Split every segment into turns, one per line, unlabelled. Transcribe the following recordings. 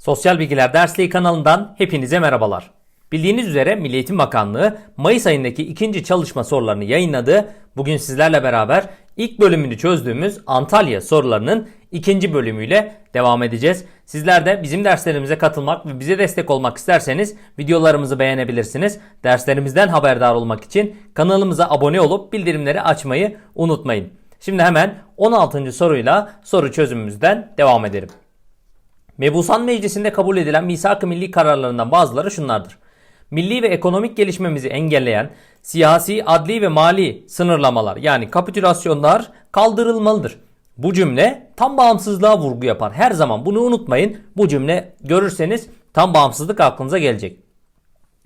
Sosyal Bilgiler Dersliği kanalından hepinize merhabalar. Bildiğiniz üzere Milli Eğitim Bakanlığı Mayıs ayındaki ikinci çalışma sorularını yayınladı. Bugün sizlerle beraber ilk bölümünü çözdüğümüz Antalya sorularının ikinci bölümüyle devam edeceğiz. Sizler de bizim derslerimize katılmak ve bize destek olmak isterseniz videolarımızı beğenebilirsiniz. Derslerimizden haberdar olmak için kanalımıza abone olup bildirimleri açmayı unutmayın. Şimdi hemen 16. soruyla soru çözümümüzden devam edelim. Mebusan Meclisi'nde kabul edilen misak-ı milli kararlarından bazıları şunlardır. Milli ve ekonomik gelişmemizi engelleyen siyasi, adli ve mali sınırlamalar yani kapitülasyonlar kaldırılmalıdır. Bu cümle tam bağımsızlığa vurgu yapar. Her zaman bunu unutmayın. Bu cümle görürseniz tam bağımsızlık aklınıza gelecek.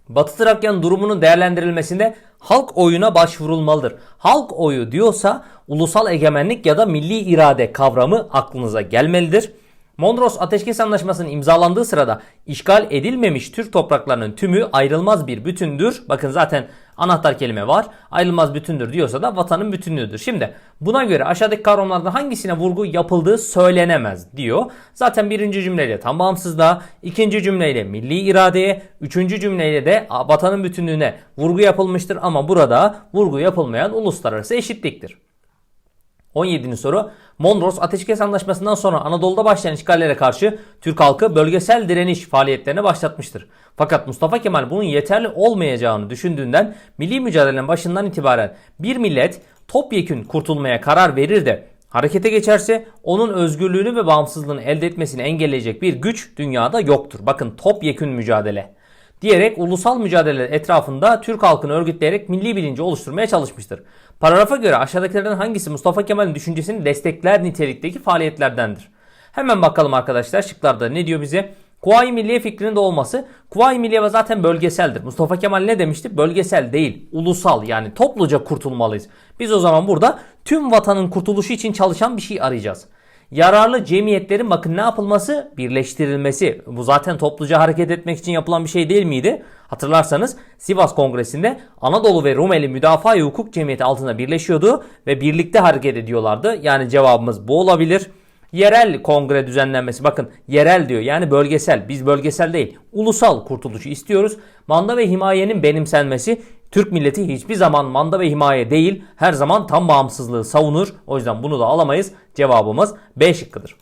Batı Trakya'nın durumunun değerlendirilmesinde halk oyuna başvurulmalıdır. Halk oyu diyorsa ulusal egemenlik ya da milli irade kavramı aklınıza gelmelidir. Mondros Ateşkes Anlaşması'nın imzalandığı sırada işgal edilmemiş Türk topraklarının tümü ayrılmaz bir bütündür. Bakın zaten anahtar kelime var. Ayrılmaz bütündür diyorsa da vatanın bütünlüğüdür. Şimdi buna göre aşağıdaki kavramlardan hangisine vurgu yapıldığı söylenemez diyor. Zaten birinci cümleyle tam bağımsızlığa, ikinci cümleyle milli iradeye, üçüncü cümleyle de vatanın bütünlüğüne vurgu yapılmıştır. Ama burada vurgu yapılmayan uluslararası eşitliktir. 17. soru. Mondros Ateşkes Anlaşması'ndan sonra Anadolu'da başlayan işgallere karşı Türk halkı bölgesel direniş faaliyetlerine başlatmıştır. Fakat Mustafa Kemal bunun yeterli olmayacağını düşündüğünden milli mücadelenin başından itibaren bir millet topyekün kurtulmaya karar verir de harekete geçerse onun özgürlüğünü ve bağımsızlığını elde etmesini engelleyecek bir güç dünyada yoktur. Bakın topyekün mücadele diyerek ulusal mücadele etrafında Türk halkını örgütleyerek milli bilinci oluşturmaya çalışmıştır. Paragrafa göre aşağıdakilerden hangisi Mustafa Kemal'in düşüncesini destekler nitelikteki faaliyetlerdendir? Hemen bakalım arkadaşlar şıklarda ne diyor bize? Kuvayi Milliye fikrinin de olması. Kuvayi Milliye zaten bölgeseldir. Mustafa Kemal ne demişti? Bölgesel değil, ulusal yani topluca kurtulmalıyız. Biz o zaman burada tüm vatanın kurtuluşu için çalışan bir şey arayacağız. Yararlı cemiyetlerin bakın ne yapılması? Birleştirilmesi. Bu zaten topluca hareket etmek için yapılan bir şey değil miydi? Hatırlarsanız Sivas Kongresi'nde Anadolu ve Rumeli Müdafaa Hukuk Cemiyeti altında birleşiyordu ve birlikte hareket ediyorlardı. Yani cevabımız bu olabilir. Yerel kongre düzenlenmesi bakın yerel diyor yani bölgesel biz bölgesel değil ulusal kurtuluşu istiyoruz. Manda ve himayenin benimsenmesi Türk milleti hiçbir zaman manda ve himaye değil her zaman tam bağımsızlığı savunur. O yüzden bunu da alamayız. Cevabımız B şıkkıdır.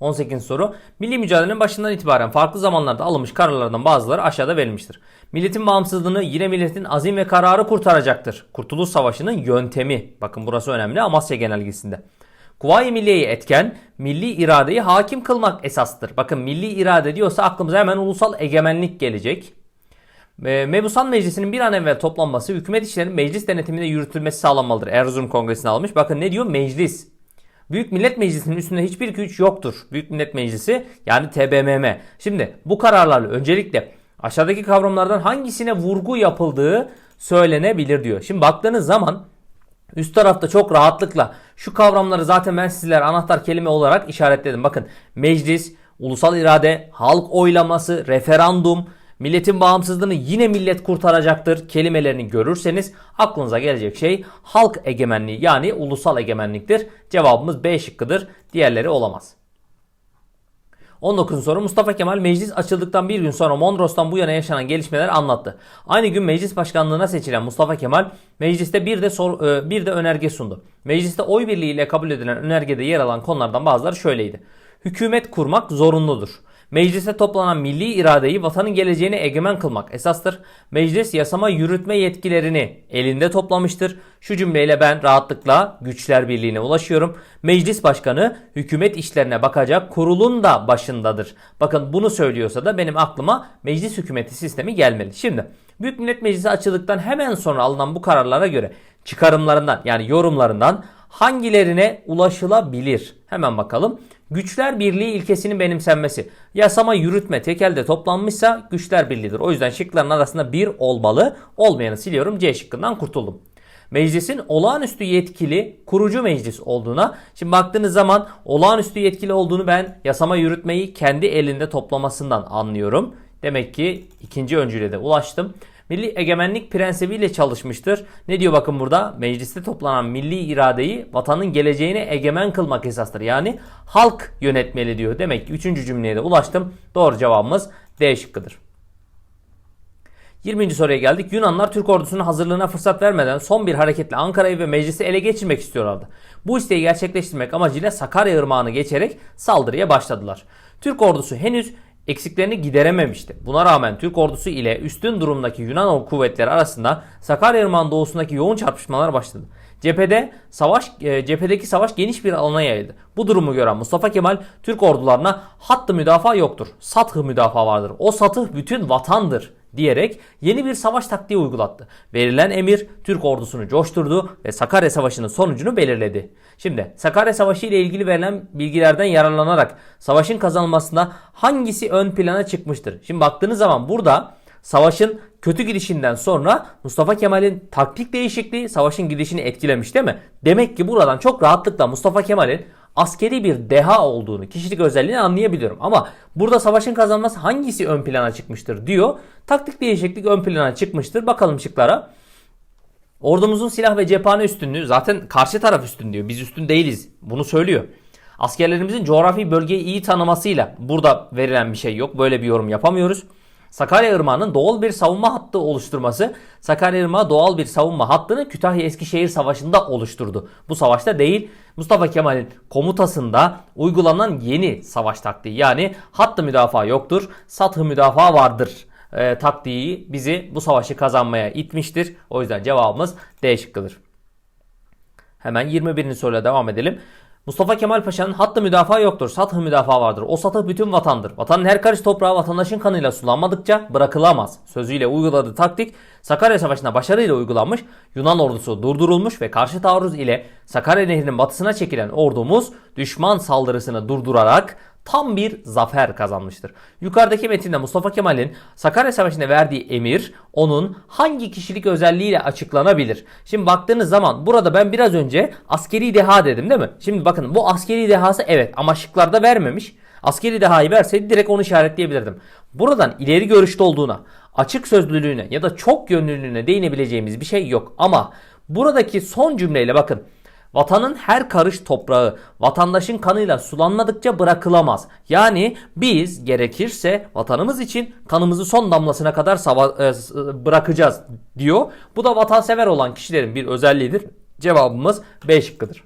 18. soru. Milli mücadelenin başından itibaren farklı zamanlarda alınmış kararlardan bazıları aşağıda verilmiştir. Milletin bağımsızlığını yine milletin azim ve kararı kurtaracaktır. Kurtuluş Savaşı'nın yöntemi. Bakın burası önemli Amasya Genelgesi'nde. Kuvayi Milliye'yi etken, milli iradeyi hakim kılmak esastır. Bakın milli irade diyorsa aklımıza hemen ulusal egemenlik gelecek. Mebusan Meclisi'nin bir an evvel toplanması, hükümet işlerinin meclis denetiminde yürütülmesi sağlanmalıdır. Erzurum Kongresi'ne almış. Bakın ne diyor? Meclis. Büyük Millet Meclisi'nin üstünde hiçbir güç yoktur. Büyük Millet Meclisi yani TBMM. Şimdi bu kararlarla öncelikle aşağıdaki kavramlardan hangisine vurgu yapıldığı söylenebilir diyor. Şimdi baktığınız zaman üst tarafta çok rahatlıkla şu kavramları zaten ben sizlere anahtar kelime olarak işaretledim. Bakın meclis, ulusal irade, halk oylaması, referandum, Milletin bağımsızlığını yine millet kurtaracaktır kelimelerini görürseniz aklınıza gelecek şey halk egemenliği yani ulusal egemenliktir. Cevabımız B şıkkıdır. Diğerleri olamaz. 19. soru Mustafa Kemal meclis açıldıktan bir gün sonra Mondros'tan bu yana yaşanan gelişmeler anlattı. Aynı gün meclis başkanlığına seçilen Mustafa Kemal mecliste bir de sor, e, bir de önerge sundu. Mecliste oy birliğiyle kabul edilen önergede yer alan konulardan bazıları şöyleydi. Hükümet kurmak zorunludur. Meclise toplanan milli iradeyi vatanın geleceğine egemen kılmak esastır. Meclis yasama yürütme yetkilerini elinde toplamıştır. Şu cümleyle ben rahatlıkla güçler birliğine ulaşıyorum. Meclis başkanı hükümet işlerine bakacak kurulun da başındadır. Bakın bunu söylüyorsa da benim aklıma meclis hükümeti sistemi gelmeli. Şimdi Büyük Millet Meclisi açıldıktan hemen sonra alınan bu kararlara göre çıkarımlarından yani yorumlarından hangilerine ulaşılabilir? Hemen bakalım. Güçler Birliği ilkesinin benimsenmesi. Yasama yürütme tekelde toplanmışsa güçler birliğidir. O yüzden şıkların arasında bir olmalı. Olmayanı siliyorum. C şıkkından kurtuldum. Meclisin olağanüstü yetkili kurucu meclis olduğuna şimdi baktığınız zaman olağanüstü yetkili olduğunu ben yasama yürütmeyi kendi elinde toplamasından anlıyorum. Demek ki ikinci öncüle de ulaştım. Milli egemenlik prensibiyle çalışmıştır. Ne diyor bakın burada? Mecliste toplanan milli iradeyi vatanın geleceğine egemen kılmak esastır. Yani halk yönetmeli diyor. Demek ki 3. cümleye de ulaştım. Doğru cevabımız D şıkkıdır. 20. soruya geldik. Yunanlar Türk ordusunun hazırlığına fırsat vermeden son bir hareketle Ankara'yı ve meclisi ele geçirmek istiyorlardı. Bu isteği gerçekleştirmek amacıyla Sakarya Irmağı'nı geçerek saldırıya başladılar. Türk ordusu henüz eksiklerini giderememişti. Buna rağmen Türk ordusu ile üstün durumdaki Yunan kuvvetleri arasında Sakarya Irmağı'nın doğusundaki yoğun çarpışmalar başladı. Cephede savaş e, cephedeki savaş geniş bir alana yayıldı. Bu durumu gören Mustafa Kemal Türk ordularına hattı müdafaa yoktur. Sathı müdafaa vardır. O satıh bütün vatandır diyerek yeni bir savaş taktiği uygulattı. Verilen emir Türk ordusunu coşturdu ve Sakarya Savaşı'nın sonucunu belirledi. Şimdi Sakarya Savaşı ile ilgili verilen bilgilerden yararlanarak savaşın kazanılmasında hangisi ön plana çıkmıştır? Şimdi baktığınız zaman burada savaşın kötü gidişinden sonra Mustafa Kemal'in taktik değişikliği savaşın gidişini etkilemiş değil mi? Demek ki buradan çok rahatlıkla Mustafa Kemal'in askeri bir deha olduğunu, kişilik özelliğini anlayabiliyorum. Ama burada savaşın kazanması hangisi ön plana çıkmıştır diyor. Taktik değişiklik ön plana çıkmıştır. Bakalım şıklara. Ordumuzun silah ve cephane üstünlüğü zaten karşı taraf üstün diyor. Biz üstün değiliz. Bunu söylüyor. Askerlerimizin coğrafi bölgeyi iyi tanımasıyla burada verilen bir şey yok. Böyle bir yorum yapamıyoruz. Sakarya Irmağı'nın doğal bir savunma hattı oluşturması Sakarya Irmağı doğal bir savunma hattını Kütahya-Eskişehir Savaşı'nda oluşturdu. Bu savaşta değil Mustafa Kemal'in komutasında uygulanan yeni savaş taktiği yani hattı müdafaa yoktur, sathı müdafaa vardır e, taktiği bizi bu savaşı kazanmaya itmiştir. O yüzden cevabımız D şıkkıdır. Hemen 21. soruyla devam edelim. Mustafa Kemal Paşa'nın hattı müdafaa yoktur. Sathı müdafaa vardır. O satıh bütün vatandır. Vatanın her karış toprağı vatandaşın kanıyla sulanmadıkça bırakılamaz. Sözüyle uyguladığı taktik Sakarya Savaşı'nda başarıyla uygulanmış. Yunan ordusu durdurulmuş ve karşı taarruz ile Sakarya Nehri'nin batısına çekilen ordumuz düşman saldırısını durdurarak tam bir zafer kazanmıştır. Yukarıdaki metinde Mustafa Kemal'in Sakarya Savaşı'nda verdiği emir onun hangi kişilik özelliğiyle açıklanabilir? Şimdi baktığınız zaman burada ben biraz önce askeri deha dedim değil mi? Şimdi bakın bu askeri dehası evet ama şıklarda vermemiş. Askeri dehayı verseydi direkt onu işaretleyebilirdim. Buradan ileri görüşlü olduğuna, açık sözlülüğüne ya da çok yönlülüğüne değinebileceğimiz bir şey yok. Ama buradaki son cümleyle bakın Vatanın her karış toprağı vatandaşın kanıyla sulanmadıkça bırakılamaz. Yani biz gerekirse vatanımız için kanımızı son damlasına kadar sava- e, bırakacağız diyor. Bu da vatansever olan kişilerin bir özelliğidir. Cevabımız B şıkkıdır.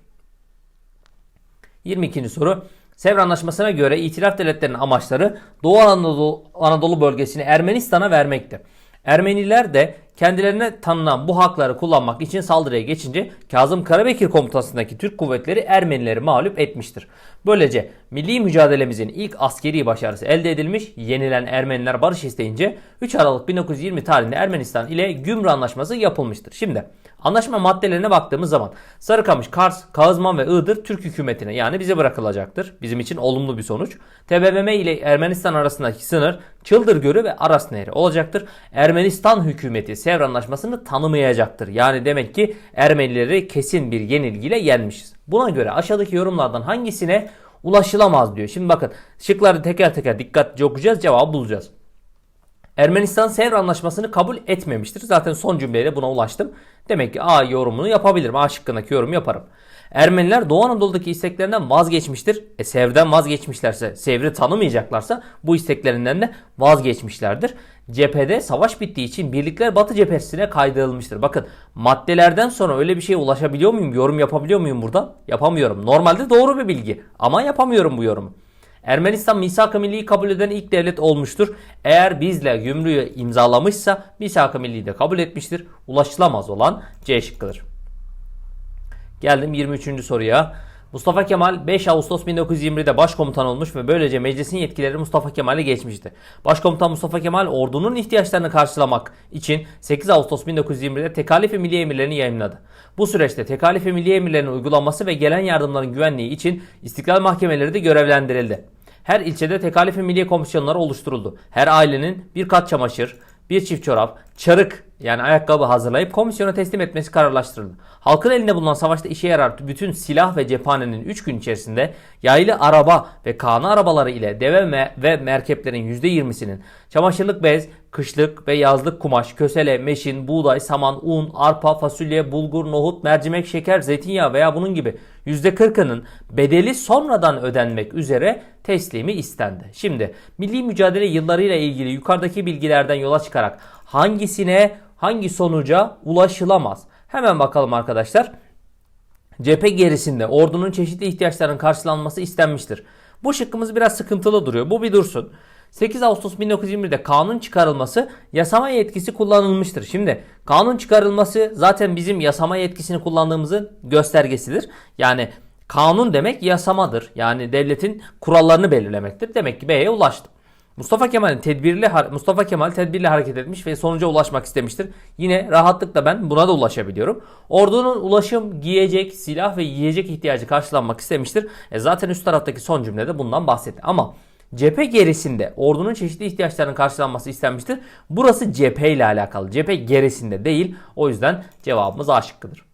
22. soru. Sevr Anlaşması'na göre itilaf devletlerinin amaçları Doğu Anadolu, Anadolu bölgesini Ermenistan'a vermekti. Ermeniler de kendilerine tanınan bu hakları kullanmak için saldırıya geçince Kazım Karabekir komutasındaki Türk kuvvetleri Ermenileri mağlup etmiştir. Böylece milli mücadelemizin ilk askeri başarısı elde edilmiş, yenilen Ermeniler barış isteyince 3 Aralık 1920 tarihinde Ermenistan ile Gümrü Anlaşması yapılmıştır. Şimdi anlaşma maddelerine baktığımız zaman Sarıkamış, Kars, Kağızman ve Iğdır Türk hükümetine yani bize bırakılacaktır. Bizim için olumlu bir sonuç. TBMM ile Ermenistan arasındaki sınır Çıldır Gölü ve Aras Nehri olacaktır. Ermenistan hükümeti Sevr Anlaşması'nı tanımayacaktır. Yani demek ki Ermenileri kesin bir yenilgiyle yenmişiz. Buna göre aşağıdaki yorumlardan hangisine ulaşılamaz diyor. Şimdi bakın şıkları teker teker dikkatlice okuyacağız cevabı bulacağız. Ermenistan Sevr Anlaşması'nı kabul etmemiştir. Zaten son cümleyle buna ulaştım. Demek ki A yorumunu yapabilirim. A şıkkındaki yorum yaparım. Ermeniler Doğu Anadolu'daki isteklerinden vazgeçmiştir. E Sevr'den vazgeçmişlerse, Sevr'i tanımayacaklarsa bu isteklerinden de vazgeçmişlerdir. Cephede savaş bittiği için birlikler Batı cephesine kaydırılmıştır. Bakın maddelerden sonra öyle bir şeye ulaşabiliyor muyum? Yorum yapabiliyor muyum burada? Yapamıyorum. Normalde doğru bir bilgi ama yapamıyorum bu yorumu. Ermenistan misak-ı milliyi kabul eden ilk devlet olmuştur. Eğer bizle gümrüğü imzalamışsa misak-ı milliyi de kabul etmiştir. Ulaşılamaz olan C şıkkıdır. Geldim 23. soruya. Mustafa Kemal 5 Ağustos 1920'de başkomutan olmuş ve böylece meclisin yetkileri Mustafa Kemal'e geçmişti. Başkomutan Mustafa Kemal ordunun ihtiyaçlarını karşılamak için 8 Ağustos 1920'de Tekalif-i Milli Emirlerini yayınladı. Bu süreçte Tekalif-i Milli Emirlerinin uygulanması ve gelen yardımların güvenliği için İstiklal Mahkemeleri de görevlendirildi. Her ilçede Tekalif-i Milli Komisyonları oluşturuldu. Her ailenin bir kat çamaşır, bir çift çorap, çarık yani ayakkabı hazırlayıp komisyona teslim etmesi kararlaştırıldı. Halkın elinde bulunan savaşta işe yarar bütün silah ve cephanenin 3 gün içerisinde yaylı araba ve kanı arabaları ile deve ve merkeplerin %20'sinin çamaşırlık bez, kışlık ve yazlık kumaş, kösele, meşin, buğday, saman, un, arpa, fasulye, bulgur, nohut, mercimek, şeker, zeytinyağı veya bunun gibi %40'ının bedeli sonradan ödenmek üzere teslimi istendi. Şimdi milli mücadele yıllarıyla ilgili yukarıdaki bilgilerden yola çıkarak hangisine hangi sonuca ulaşılamaz? Hemen bakalım arkadaşlar. Cephe gerisinde ordunun çeşitli ihtiyaçlarının karşılanması istenmiştir. Bu şıkkımız biraz sıkıntılı duruyor. Bu bir dursun. 8 Ağustos 1921'de kanun çıkarılması yasama yetkisi kullanılmıştır. Şimdi kanun çıkarılması zaten bizim yasama yetkisini kullandığımızın göstergesidir. Yani kanun demek yasamadır. Yani devletin kurallarını belirlemektir. Demek ki B'ye ulaştım. Mustafa Kemal'in tedbirli Mustafa Kemal tedbirli hareket etmiş ve sonuca ulaşmak istemiştir. Yine rahatlıkla ben buna da ulaşabiliyorum. Ordunun ulaşım, giyecek, silah ve yiyecek ihtiyacı karşılanmak istemiştir. E zaten üst taraftaki son cümlede bundan bahsetti. Ama cephe gerisinde ordunun çeşitli ihtiyaçlarının karşılanması istenmiştir. Burası cephe ile alakalı. Cephe gerisinde değil. O yüzden cevabımız A şıkkıdır.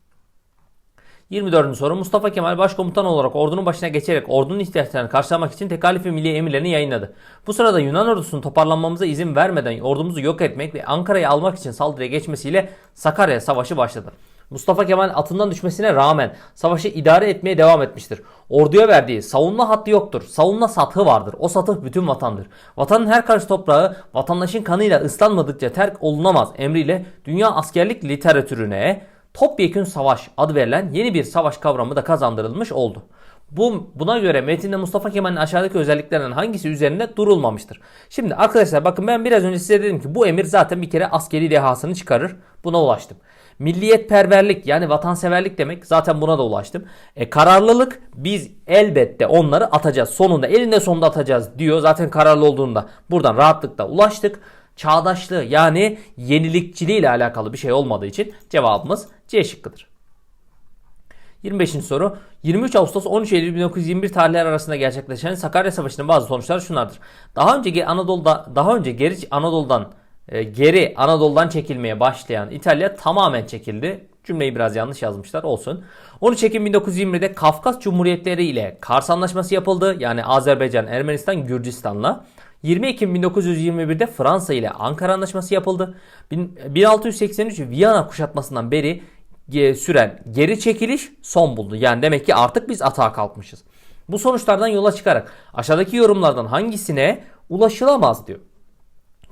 24. soru Mustafa Kemal başkomutan olarak ordunun başına geçerek ordunun ihtiyaçlarını karşılamak için tekalif ve milli emirlerini yayınladı. Bu sırada Yunan ordusunun toparlanmamıza izin vermeden ordumuzu yok etmek ve Ankara'yı almak için saldırıya geçmesiyle Sakarya Savaşı başladı. Mustafa Kemal atından düşmesine rağmen savaşı idare etmeye devam etmiştir. Orduya verdiği savunma hattı yoktur. Savunma sathı vardır. O satıh bütün vatandır. Vatanın her karış toprağı vatandaşın kanıyla ıslanmadıkça terk olunamaz emriyle dünya askerlik literatürüne Topyekün Savaş adı verilen yeni bir savaş kavramı da kazandırılmış oldu. Bu, buna göre metinde Mustafa Kemal'in aşağıdaki özelliklerinden hangisi üzerinde durulmamıştır? Şimdi arkadaşlar bakın ben biraz önce size dedim ki bu emir zaten bir kere askeri dehasını çıkarır. Buna ulaştım. Milliyetperverlik yani vatanseverlik demek zaten buna da ulaştım. E, kararlılık biz elbette onları atacağız. Sonunda elinde sonunda atacağız diyor. Zaten kararlı olduğunda buradan rahatlıkla ulaştık. Çağdaşlığı yani yenilikçiliği ile alakalı bir şey olmadığı için cevabımız C şıkkıdır. 25. soru 23 Ağustos 13 Eylül 1921 tarihleri arasında gerçekleşen Sakarya Savaşı'nın bazı sonuçları şunlardır. Daha önce Anadolu'da daha önce geri Anadolu'dan e, geri Anadolu'dan çekilmeye başlayan İtalya tamamen çekildi. Cümleyi biraz yanlış yazmışlar olsun. 13 Ekim 1920'de Kafkas Cumhuriyetleri ile Kars Anlaşması yapıldı. Yani Azerbaycan, Ermenistan, Gürcistan'la. 20 Ekim 1921'de Fransa ile Ankara Anlaşması yapıldı. Bin- 1683 Viyana kuşatmasından beri süren geri çekiliş son buldu. Yani demek ki artık biz atağa kalkmışız. Bu sonuçlardan yola çıkarak aşağıdaki yorumlardan hangisine ulaşılamaz diyor.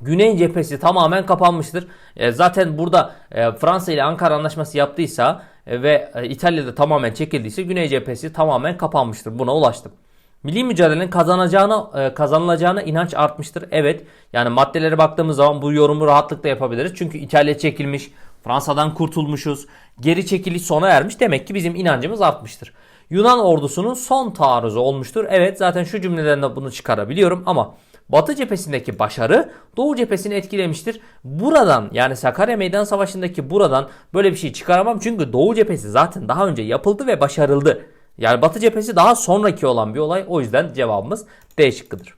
Güney cephesi tamamen kapanmıştır. E, zaten burada e, Fransa ile Ankara anlaşması yaptıysa e, ve e, İtalya'da tamamen çekildiyse Güney cephesi tamamen kapanmıştır. Buna ulaştım. Milli mücadelenin kazanacağına e, kazanılacağına inanç artmıştır. Evet. Yani maddelere baktığımız zaman bu yorumu rahatlıkla yapabiliriz. Çünkü İtalya çekilmiş, Fransa'dan kurtulmuşuz. Geri çekiliş sona ermiş. Demek ki bizim inancımız artmıştır. Yunan ordusunun son taarruzu olmuştur. Evet zaten şu cümleden de bunu çıkarabiliyorum ama Batı cephesindeki başarı Doğu cephesini etkilemiştir. Buradan yani Sakarya Meydan Savaşı'ndaki buradan böyle bir şey çıkaramam. Çünkü Doğu cephesi zaten daha önce yapıldı ve başarıldı. Yani Batı cephesi daha sonraki olan bir olay. O yüzden cevabımız D şıkkıdır.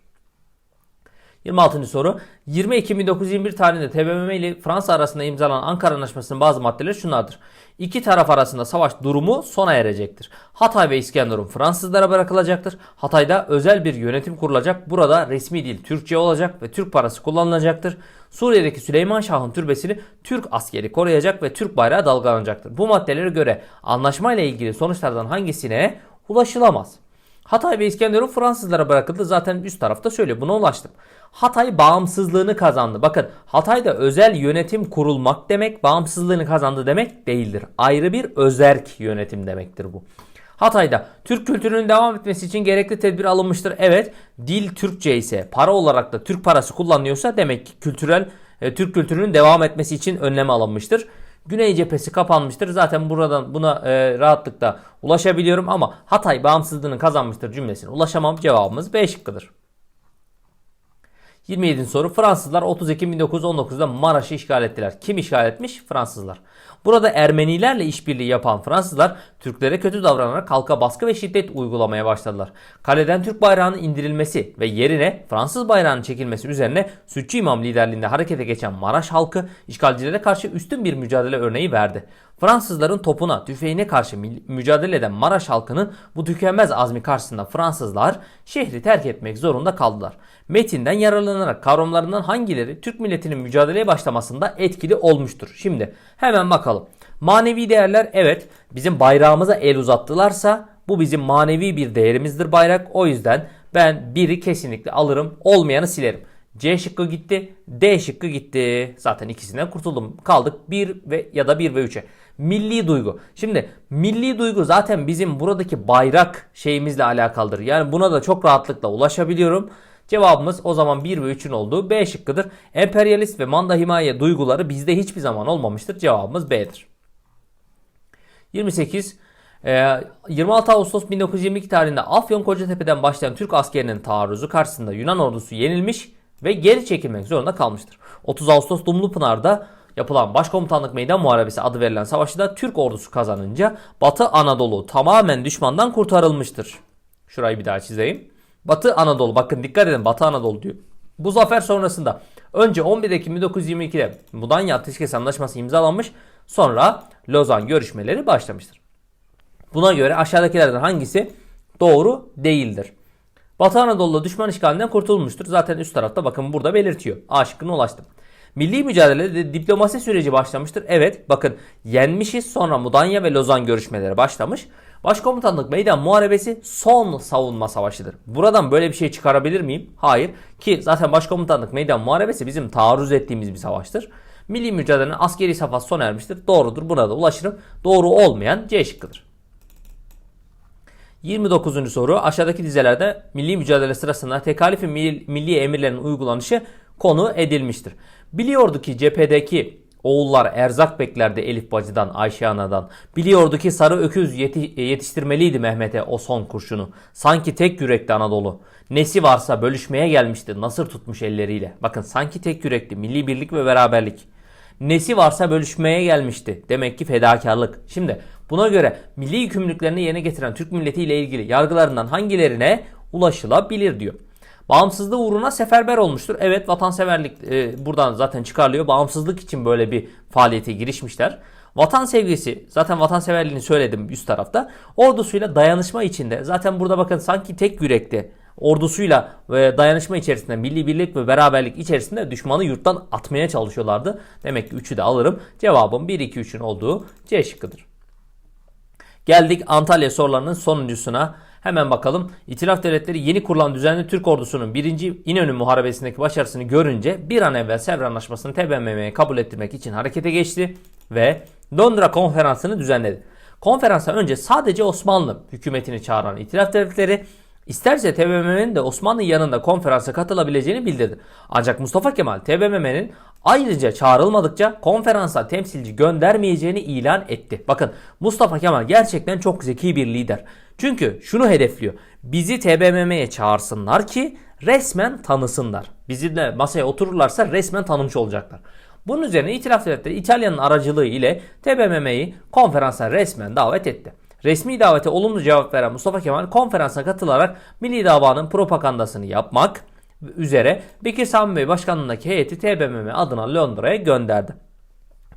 26. soru. 20 Ekim 1921 tarihinde TBMM ile Fransa arasında imzalanan Ankara Anlaşması'nın bazı maddeleri şunlardır. İki taraf arasında savaş durumu sona erecektir. Hatay ve İskenderun Fransızlara bırakılacaktır. Hatay'da özel bir yönetim kurulacak. Burada resmi dil Türkçe olacak ve Türk parası kullanılacaktır. Suriye'deki Süleyman Şah'ın türbesini Türk askeri koruyacak ve Türk bayrağı dalgalanacaktır. Bu maddelere göre anlaşmayla ilgili sonuçlardan hangisine ulaşılamaz? Hatay ve İskenderun Fransızlara bırakıldı. Zaten üst tarafta söylüyor. Buna ulaştım. Hatay bağımsızlığını kazandı. Bakın Hatay'da özel yönetim kurulmak demek bağımsızlığını kazandı demek değildir. Ayrı bir özerk yönetim demektir bu. Hatay'da Türk kültürünün devam etmesi için gerekli tedbir alınmıştır. Evet dil Türkçe ise para olarak da Türk parası kullanılıyorsa demek ki kültürel e, Türk kültürünün devam etmesi için önlem alınmıştır. Güney cephesi kapanmıştır. Zaten buradan buna e, rahatlıkla ulaşabiliyorum ama Hatay bağımsızlığını kazanmıştır cümlesine ulaşamam. Cevabımız B şıkkıdır. 27. soru Fransızlar 30 Ekim 1919'da Maraş'ı işgal ettiler. Kim işgal etmiş? Fransızlar. Burada Ermenilerle işbirliği yapan Fransızlar Türklere kötü davranarak halka baskı ve şiddet uygulamaya başladılar. Kaleden Türk bayrağının indirilmesi ve yerine Fransız bayrağının çekilmesi üzerine Sütçü İmam liderliğinde harekete geçen Maraş halkı işgalcilere karşı üstün bir mücadele örneği verdi. Fransızların topuna, tüfeğine karşı mü- mücadele eden Maraş halkının bu tükenmez azmi karşısında Fransızlar şehri terk etmek zorunda kaldılar. Metinden yararlanarak kavramlarından hangileri Türk milletinin mücadeleye başlamasında etkili olmuştur? Şimdi hemen bakalım. Manevi değerler evet bizim bayrağımıza el uzattılarsa bu bizim manevi bir değerimizdir bayrak. O yüzden ben biri kesinlikle alırım olmayanı silerim. C şıkkı gitti. D şıkkı gitti. Zaten ikisinden kurtuldum. Kaldık 1 ve ya da 1 ve 3'e. Milli duygu. Şimdi milli duygu zaten bizim buradaki bayrak şeyimizle alakalıdır. Yani buna da çok rahatlıkla ulaşabiliyorum. Cevabımız o zaman 1 ve 3'ün olduğu B şıkkıdır. Emperyalist ve manda himaye duyguları bizde hiçbir zaman olmamıştır. Cevabımız B'dir. 28 ee, 26 Ağustos 1922 tarihinde Afyon Kocatepe'den başlayan Türk askerinin taarruzu karşısında Yunan ordusu yenilmiş ve geri çekilmek zorunda kalmıştır. 30 Ağustos Dumlupınar'da yapılan Başkomutanlık Meydan Muharebesi adı verilen savaşı da Türk ordusu kazanınca Batı Anadolu tamamen düşmandan kurtarılmıştır. Şurayı bir daha çizeyim. Batı Anadolu bakın dikkat edin Batı Anadolu diyor. Bu zafer sonrasında önce 11 Ekim 1922'de Mudanya Ateşkes Anlaşması imzalanmış sonra Lozan görüşmeleri başlamıştır. Buna göre aşağıdakilerden hangisi doğru değildir? Batı Anadolu'da düşman işgalinden kurtulmuştur. Zaten üst tarafta bakın burada belirtiyor. A şıkkına ulaştım. Milli mücadelede diplomasi süreci başlamıştır. Evet bakın yenmişiz sonra Mudanya ve Lozan görüşmeleri başlamış. Başkomutanlık meydan muharebesi son savunma savaşıdır. Buradan böyle bir şey çıkarabilir miyim? Hayır. Ki zaten başkomutanlık meydan muharebesi bizim taarruz ettiğimiz bir savaştır. Milli mücadelenin askeri safhası sona ermiştir. Doğrudur. Buna da ulaşırım. Doğru olmayan C şıkkıdır. 29. soru aşağıdaki dizelerde milli mücadele sırasında tekalifi milli, emirlerin uygulanışı konu edilmiştir. Biliyordu ki cephedeki oğullar erzak beklerdi Elif bacıdan Ayşe anadan. Biliyordu ki sarı öküz yeti- yetiştirmeliydi Mehmet'e o son kurşunu. Sanki tek yürekli Anadolu. Nesi varsa bölüşmeye gelmişti nasır tutmuş elleriyle. Bakın sanki tek yürekli milli birlik ve beraberlik. Nesi varsa bölüşmeye gelmişti. Demek ki fedakarlık. Şimdi buna göre milli yükümlülüklerini yerine getiren Türk milleti ile ilgili yargılarından hangilerine ulaşılabilir diyor. Bağımsızlığı uğruna seferber olmuştur. Evet vatanseverlik e, buradan zaten çıkarılıyor. Bağımsızlık için böyle bir faaliyete girişmişler. Vatan sevgisi zaten vatanseverliğini söyledim üst tarafta. Ordusuyla dayanışma içinde zaten burada bakın sanki tek yürekte ordusuyla ve dayanışma içerisinde milli birlik ve beraberlik içerisinde düşmanı yurttan atmaya çalışıyorlardı. Demek ki 3'ü de alırım. Cevabım 1 2 3'ün olduğu C şıkkıdır. Geldik Antalya sorularının sonuncusuna. Hemen bakalım. İtilaf devletleri yeni kurulan düzenli Türk ordusunun 1. İnönü Muharebesi'ndeki başarısını görünce bir an evvel Sevr Anlaşması'nı TBMM'ye kabul ettirmek için harekete geçti ve Londra Konferansı'nı düzenledi. Konferansa önce sadece Osmanlı hükümetini çağıran İtilaf devletleri isterse TBMM'nin de Osmanlı yanında konferansa katılabileceğini bildirdi. Ancak Mustafa Kemal TBMM'nin ayrıca çağrılmadıkça konferansa temsilci göndermeyeceğini ilan etti. Bakın Mustafa Kemal gerçekten çok zeki bir lider. Çünkü şunu hedefliyor. Bizi TBMM'ye çağırsınlar ki resmen tanısınlar. Bizimle masaya otururlarsa resmen tanımış olacaklar. Bunun üzerine İtilaf Devletleri İtalya'nın aracılığı ile TBMM'yi konferansa resmen davet etti. Resmi davete olumlu cevap veren Mustafa Kemal konferansa katılarak milli davanın propagandasını yapmak üzere Bekir Sami Bey başkanlığındaki heyeti TBMM adına Londra'ya gönderdi.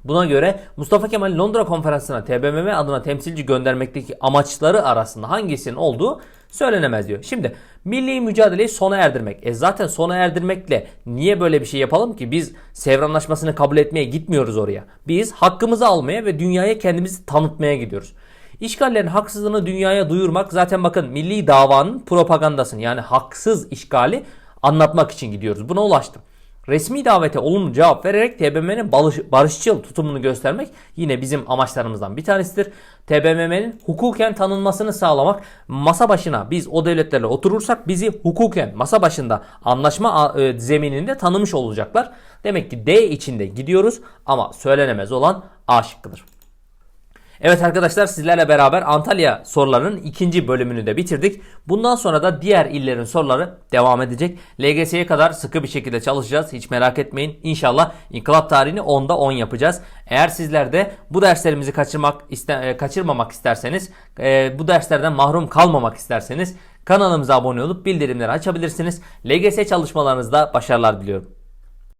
Buna göre Mustafa Kemal Londra konferansına TBMM adına temsilci göndermekteki amaçları arasında hangisinin olduğu söylenemez diyor. Şimdi milli mücadeleyi sona erdirmek. E zaten sona erdirmekle niye böyle bir şey yapalım ki? Biz Sevr Anlaşması'nı kabul etmeye gitmiyoruz oraya. Biz hakkımızı almaya ve dünyaya kendimizi tanıtmaya gidiyoruz. İşgallerin haksızlığını dünyaya duyurmak zaten bakın milli davanın propagandasını yani haksız işgali anlatmak için gidiyoruz. Buna ulaştım. Resmi davete olumlu cevap vererek TBMM'nin barışçıl tutumunu göstermek yine bizim amaçlarımızdan bir tanesidir. TBMM'nin hukuken tanınmasını sağlamak masa başına biz o devletlerle oturursak bizi hukuken masa başında anlaşma e, zemininde tanımış olacaklar. Demek ki D içinde gidiyoruz ama söylenemez olan A şıkkıdır. Evet arkadaşlar sizlerle beraber Antalya sorularının ikinci bölümünü de bitirdik. Bundan sonra da diğer illerin soruları devam edecek. LGS'ye kadar sıkı bir şekilde çalışacağız. Hiç merak etmeyin. İnşallah inkılap tarihini 10'da 10 yapacağız. Eğer sizler de bu derslerimizi kaçırmak iste- e, kaçırmamak isterseniz, e, bu derslerden mahrum kalmamak isterseniz kanalımıza abone olup bildirimleri açabilirsiniz. LGS çalışmalarınızda başarılar diliyorum.